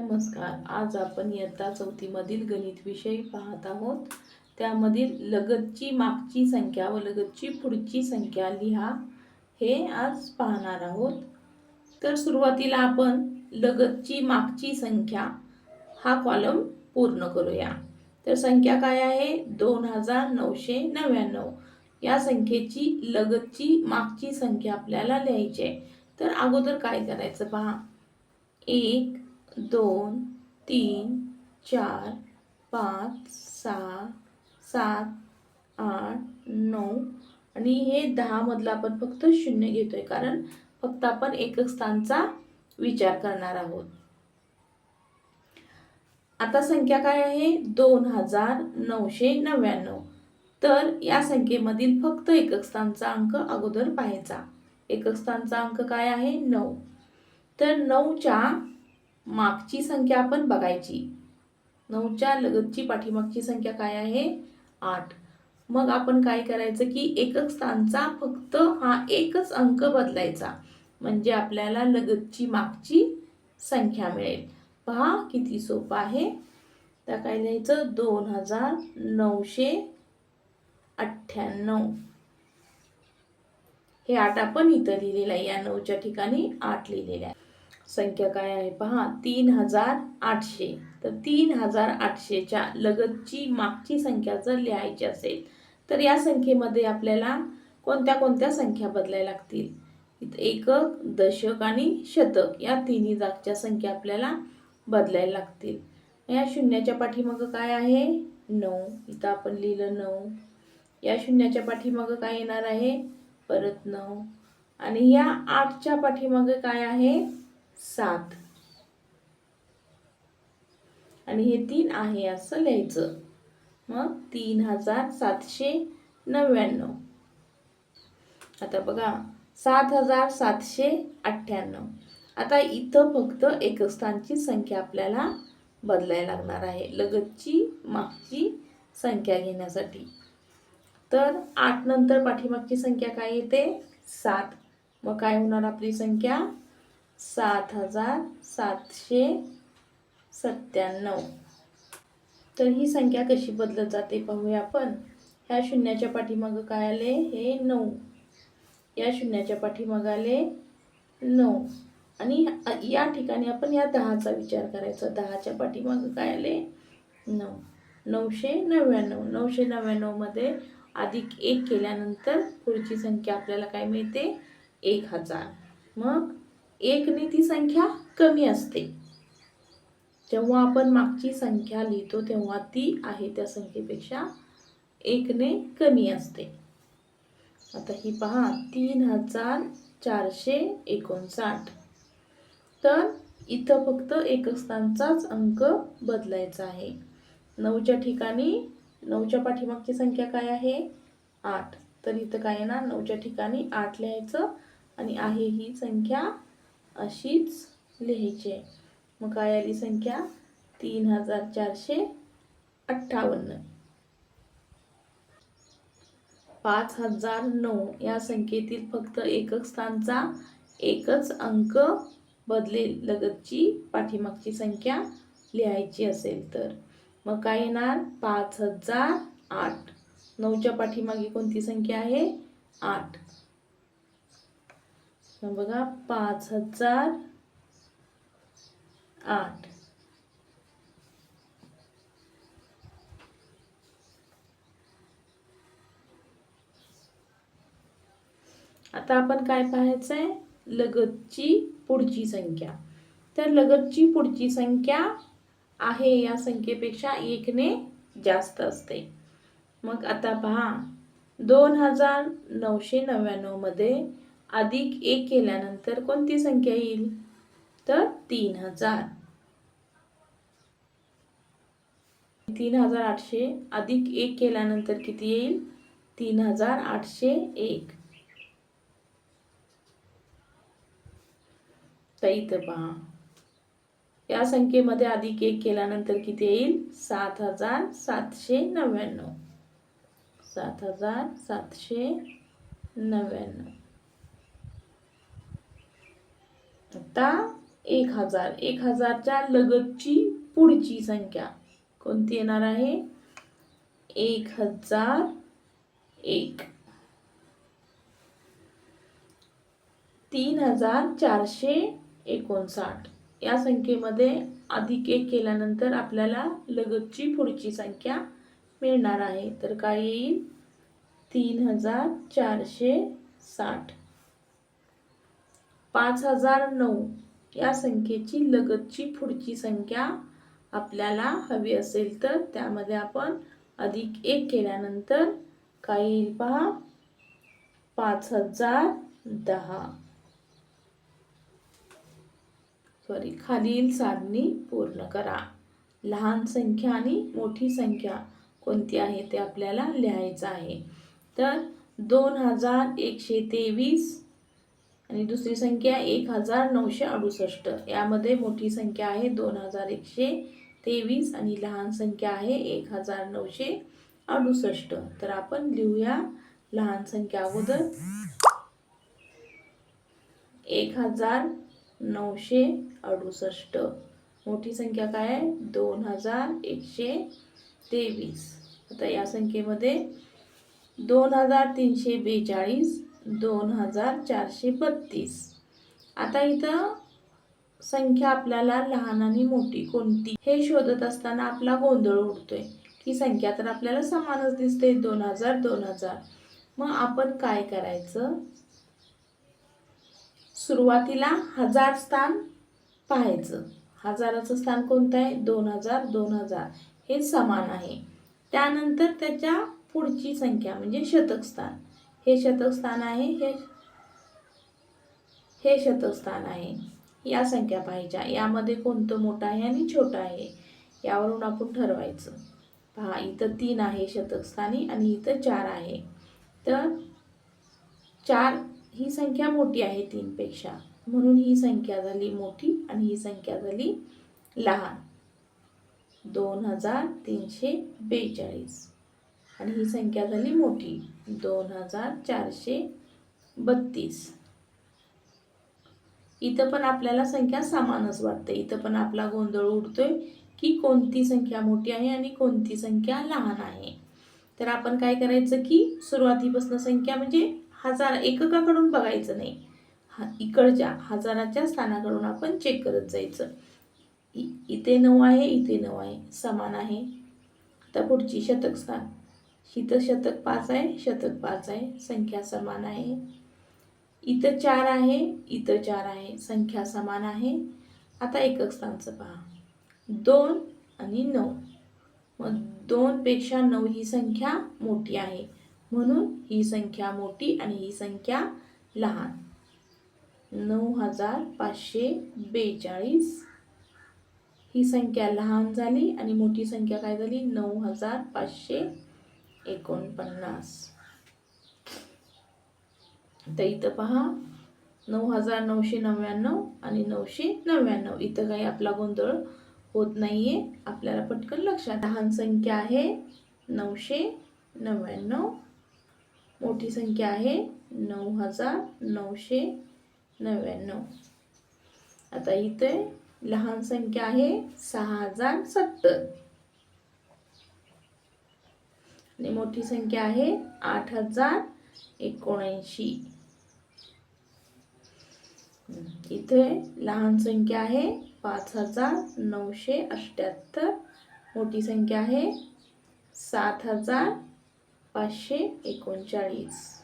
नमस्कार. आज आपण इयत्ता चौथीमधील गणित विषय पाहत आहोत. त्यामधील लगतची मागची संख्या व लगतची पुढची संख्या लिहा. हे आज पाहणार आहोत. तर सुरुवातीला आपण लगतची मागची संख्या हा कॉलम पूर्ण करूया. तर संख्या काय आहे? दोन हजार नऊशे नव्याण्णव. या संख्येची लगतची मागची संख्या आपल्याला लिहायची आहे. तर अगोदर काय करायचं पहा? एक दोन तीन चार पाच सहा सात आठ नऊ आणि हे दहामधलं आपण फक्त शून्य घेतोय. कारण फक्त आपण एकक स्थानचा विचार करणार आहोत. आता संख्या काय आहे? दोन हजार नऊशे नव्याण्णव. तर या संख्येमधील फक्त एकक स्थानचा अंक अगोदर पाहायचा. एकक स्थानचा अंक काय आहे? नऊ. तर नऊच्या मागची संख्या आपण बघायची. नऊच्या लगतची पाठीमागची संख्या काय आहे? आठ. मग आपण काय करायचं की एकक स्थानचा फक्त हा एकच अंक बदलायचा. म्हणजे आपल्याला लगतची मागची संख्या मिळेल. पहा किती सोपं आहे. त्या काय लिहायचं? दोन हजार नऊशे अठ्ठ्याण्णव. हे आठ आपण इथं लिहिलेलं आहे. या नऊच्या ठिकाणी आठ लिहिलेलं आहे. संख्या काय आहे? पहा तीन हजार आठशे. तर तीन हजार आठशेच्या लगतची मागची संख्या जर लिहायची असेल तर या संख्येमध्ये आपल्याला कोणत्या कोणत्या संख्या बदलायला लागतील? इथं एकक दशक आणि शतक या तिन्ही जागच्या संख्या आपल्याला बदलायला लागतील. या शून्याच्या पाठीमागं काय आहे? नऊ. इथं आपण लिहिलं नऊ. या शून्याच्या पाठीमागं काय येणार आहे? परत नऊ. आणि या आठच्या पाठीमागं काय आहे? सात. आणि हे तीन आहे असं लिहायचं. मग तीन हजार सातशे नव्याण्णव. आता बघा सात हजार सातशे अठ्ठ्याण्णव. आता इथं फक्त एकस्थानची संख्या आपल्याला बदलायला लागणार आहे. लगतची मागची संख्या घेण्यासाठी. तर आठ नंतर पाठीमागची संख्या काय येते? सात. मग काय होणार आपली संख्या? सात हजार सातशे सत्त्याण्णव. तर ही संख्या कशी बदलत जाते पाहूया आपण. ह्या शून्याच्या पाठीमागं काय आले? हे नऊ. या शून्याच्या पाठीमागं आले नऊ. आणि या ठिकाणी आपण या दहाचा विचार करायचा. दहाच्या पाठीमागं काय आले? नऊ. नऊशे नव्याण्णव. नऊशे नव्याण्णवमध्ये अधिक एक केल्यानंतर पुढची संख्या आपल्याला काय मिळते? एक हजार. मग एकने ती संख्या कमी असते. जेव्हा आपण मागची संख्या लिहितो तेव्हा ती आहे त्या संख्येपेक्षा एकने कमी असते. आता ही पहा तीन हजार चारशे एकोणसाठ. तर इथं फक्त एकस्थानचाच अंक बदलायचा आहे. नऊच्या ठिकाणी नऊच्या पाठीमागची संख्या काय आहे? आठ. तर इथं काय येणार? नऊच्या ठिकाणी आठ लिहायचं आणि आहे ही संख्या अशीच लिहायची आहे. मग काय आली संख्या? तीन हजार चारशे अठ्ठावन्न. पाच हजार नऊ. या संख्येतील फक्त एकक स्थानचा एकच अंक बदलेल लगतची पाठीमागची संख्या लिहायची असेल तर. मग काय येणार? पाच हजार आठ. नऊच्या पाठीमागे कोणती संख्या आहे? आठ. बघा पाच हजार आठ. आता आपण काय पाहायचं आहे लगतची पुढची संख्या. तर लगतची पुढची संख्या आहे या संख्येपेक्षा एकने जास्त असते. मग आता पहा दोन हजार नऊशे नव्याण्णवमध्ये अधिक एक केल्यानंतर कोणती संख्या येईल? तर तीन हजार. तीन हजार आठशे अधिक एक केल्यानंतर किती येईल? तीन हजार आठशे एक. तर इथं पहा. या संख्येमध्ये अधिक एक केल्यानंतर किती येईल? सात हजार सातशे नव्याण्णव. सात हजार सातशे नव्याण्णव. आता एक हजार. एक हजारच्या लगतची पुढची संख्या. कोणती येणार आहे? एक हजार एक. तीन हजार चारशे एकोणसाठ. या संख्येमध्ये अधिक एक केल्यानंतर आपल्याला लगतची पुढची संख्या मिळणार आहे. तर काय येईल? तीन हजार चारशे साठ. पाच हजार नऊ. या संख्येची लगतची पुढची संख्या आपल्याला हवी असेल तर त्यामध्ये आपण अधिक एक केल्यानंतर काय येईल पहा? पाच हजार दहा. सॉरी खालील सारणी पूर्ण करा. लहान संख्या आणि मोठी संख्या कोणती आहे ते आपल्याला लिहायचं आहे. तर दोन हजार एकशे तेवीस आणि दुसरी संख्या एक हजार नऊशे अडुसष्ट. यामध्ये मोठी संख्या आहे दोन हजार एकशे तेवीस आणि लहान संख्या आहे एक हजार नऊशे अडुसष्ट. तर आपण लिहूया लहान संख्या अगोदर. एक हजार नऊशे अडुसष्ट. मोठी संख्या काय आहे? दोन हजार एकशे तेवीस. आता या संख्येमध्ये दोन हजार तीनशे बेचाळीस दोन हजार चारशे बत्तीस. आता इथं संख्या आपल्याला लहान आणि मोठी कोणती? हे शोधत असताना आपला गोंधळ उडतोय. की संख्या तर आपल्याला समानच दिसते दोन हजार दोन हजार. मग आपण काय करायचं? सुरुवातीला हजार स्थान पाहायचं. हजाराचं स्थान कोणतं आहे? दोन हजार दोन हजार. हे समान आहे. त्यानंतर त्याच्या पुढची संख्या म्हणजे शतक स्थान. हे शतस्थान आहे हे हे शतस्थान आहे. या संख्या पाहिजे यामध्ये कोणतं मोठं आहे आणि छोटं आहे? यावरून आपण ठरवायचं. पहा इथं तीन आहे शतकस्थानी आणि इथं चार आहे. तर चार ही संख्या मोठी आहे तीनपेक्षा. म्हणून ही संख्या झाली मोठी आणि ही संख्या झाली लहान. दोन हजार तीनशे बेचाळीस. आणि ही संख्या झाली मोठी. दोन हजार चारशे बत्तीस. इथं पण आपल्याला संख्या समानच वाटते. इथं पण आपला गोंधळ उडतोय की कोणती संख्या मोठी आहे आणि कोणती संख्या लहान आहे. तर आपण काय करायचं की सुरुवातीपासून संख्या म्हणजे हजार एककाकडून बघायचं नाही. हा इकडच्या हजाराच्या स्थानाकडून आपण चेक करत जायचं. इ इथे नऊ आहे इथे नऊ आहे समान आहे. आता पुढची शतक स्थान इथं शतक पाच आहे शतक पाच आहे संख्या समान आहे. इथं चार आहे इथं चार आहे संख्या समान आहे. आता एकक स्थानचं पहा. दोन आणि नऊ. मग दोनपेक्षा नऊ ही संख्या मोठी आहे. म्हणून ही संख्या मोठी आणि ही संख्या लहान. नऊ हजार पाचशे बेचाळीस. ही संख्या लहान झाली आणि मोठी संख्या काय झाली? नऊ हजार पाचशे एकोणपन्नास तर इथं पहा नऊ हजार नऊशे नव्याण्णव आणि नऊशे नव्याण्णव. इथं काही आपला गोंधळ होत नाही आहे आपल्याला पटकन लक्षात. लहान संख्या आहे नऊशे नव्याण्णव. मोठी संख्या आहे नऊ हजार नऊशे नव्याण्णव. आता इथे लहान संख्या आहे सहा हजार सत्तर. आणि मोठी संख्या आहे आठ हजार एकोणऐंशी. इथे लहान संख्या आहे पाच हजार नऊशे अठ्ठ्याहत्तर मोठी संख्या आहे सात हजार पाचशे एकोणचाळीस.